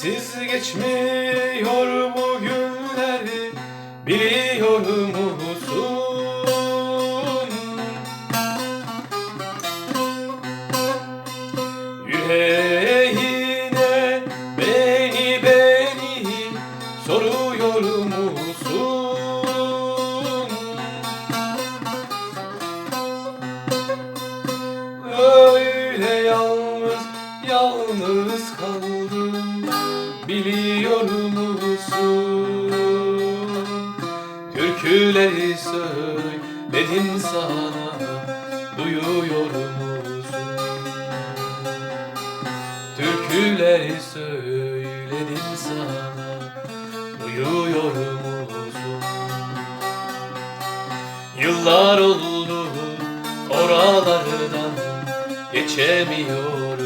Sensiz geçmiyor bu günler Biliyor musun? Yüreğine beni beni soruyor musun? Öyle yalnız yalnız kaldım biliyor musun? Türküleri söyledim sana duyuyor musun? Türküleri söyledim sana duyuyor musun? Yıllar oldu oralardan geçemiyorsun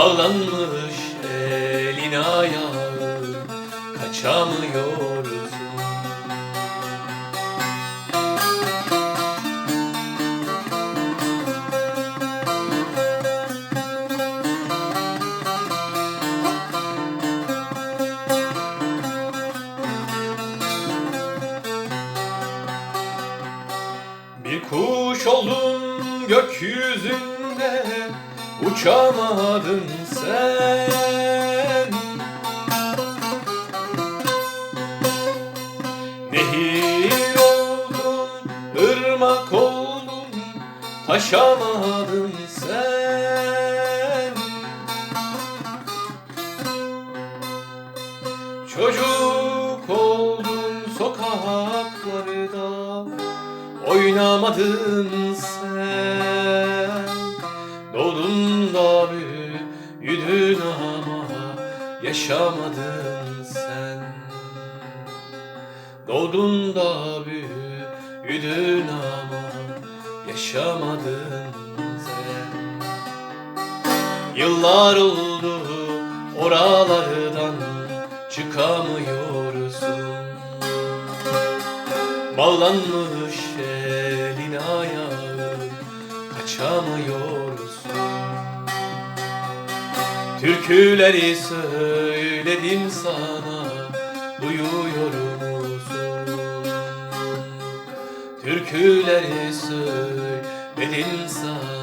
Bağlanmış elin ayağı kaçamıyorsun Bir kuş oldun gökyüzünde uçamadın sen. Nehir oldun, ırmak oldun, taşamadın sen. Çocuk oldun sokaklarda Oynamadın sen Da büyüdün ama Yaşamadın sen. Doğdun da büyüdün ama Yaşamadın sen. Yıllar oldu oralardan çıkamıyorsun. Bağlanmış elin ayağı kaçamıyorsun Türküleri söyledim sana duyuyor musun? Türküleri söyledim sana